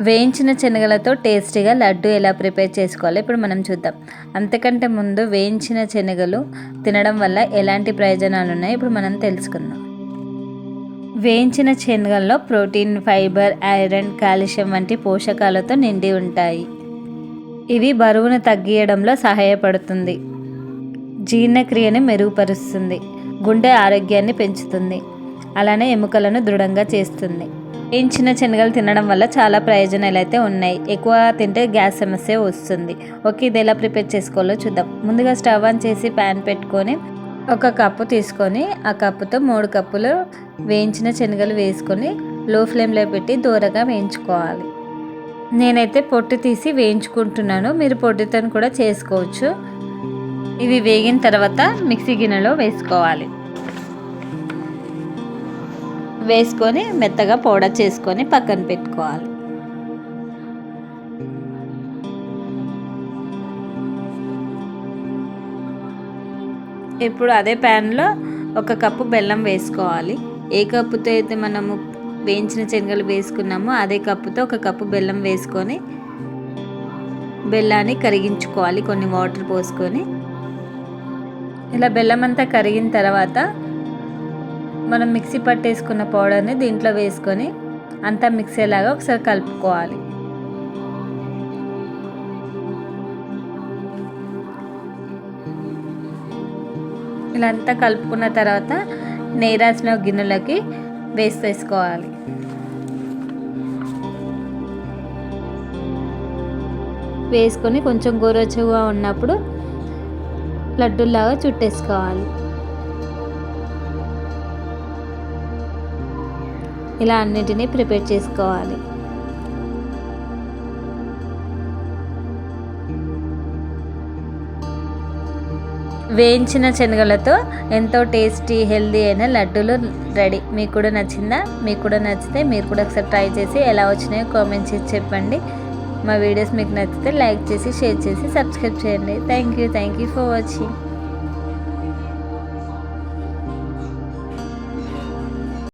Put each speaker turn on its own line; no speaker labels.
వేయించిన శనగలతో టేస్టీగా లడ్డు ఎలా ప్రిపేర్ చేసుకోవాలో ఇప్పుడు మనం చూద్దాం. అంతకంటే ముందు వేయించిన శనగలు తినడం వల్ల ఎలాంటి ప్రయోజనాలు ఉన్నాయో ఇప్పుడు మనం తెలుసుకుందాం. వేయించిన శనగల్లో ప్రోటీన్ ఫైబర్ ఐరన్ కాల్షియం వంటి పోషకాలతో నిండి ఉంటాయి. ఇవి బరువును తగ్గియడంలో సహాయపడుతుంది. జీర్ణక్రియను మెరుగుపరుస్తుంది. గుండె ఆరోగ్యాన్ని పెంచుతుంది. అలానే ఎముకలను దృఢంగా చేస్తుంది. వేయించిన శనగలు తినడం వల్ల చాలా ప్రయోజనాలు అయితే ఉన్నాయి. ఎక్కువ తింటే గ్యాస్ సమస్య వస్తుంది. ఓకే ఇది ఎలా ప్రిపేర్ చేసుకోవాలో చూద్దాం. ముందుగా స్టవ్ ఆన్ చేసి ప్యాన్ పెట్టుకొని ఒక కప్పు తీసుకొని ఆ కప్పుతో మూడు కప్పులు వేయించిన శనగలు వేసుకొని లో ఫ్లేమ్లో పెట్టి దూరగా వేయించుకోవాలి. నేనైతే పొట్టు తీసి వేయించుకుంటున్నాను. మీరు పొట్టుతో కూడా చేసుకోవచ్చు. ఇవి వేగిన తర్వాత మిక్సీ గిన్నెలో వేసుకోవాలి. వేసుకొని మెత్తగా పౌడర్ చేసుకొని పక్కన పెట్టుకోవాలి. ఇప్పుడు అదే ప్యాన్లో ఒక కప్పు బెల్లం వేసుకోవాలి. ఏ కప్పుతో అయితే మనము వేయించిన శనగలు వేసుకున్నామో అదే కప్పుతో ఒక కప్పు బెల్లం వేసుకొని బెల్లాన్ని కరిగించుకోవాలి. కొన్ని వాటర్ పోసుకొని. ఇలా బెల్లం అంతా కరిగిన తర్వాత మనం మిక్సీ పట్టేసుకున్న పౌడర్ని దీంట్లో వేసుకొని అంతా మిక్స్ అయ్యేలాగా ఒకసారి కలుపుకోవాలి. ఇలా అంతా కలుపుకున్న తర్వాత నెయ్యి రాసిన గిన్నెలకి వేసేసుకోవాలి వేసుకొని కొంచెం గోరచుగా ఉన్నప్పుడు లడ్డూలాగా చుట్టేసుకోవాలి. ఇలా అన్నిటినీ ప్రిపేర్ చేసుకోవాలి. వేయించిన శనగలతో ఎంతో టేస్టీ హెల్దీ అయిన లడ్డూలు రెడీ. మీకు కూడా నచ్చిందా? మీకు కూడా నచ్చితే మీరు కూడా ఒకసారి ట్రై చేసి ఎలా వచ్చినాయో కామెంట్ చేసి చెప్పండి. మా వీడియోస్ మీకు నచ్చితే లైక్ చేసి షేర్ చేసి సబ్స్క్రైబ్ చేయండి. Thank you thank you for watching.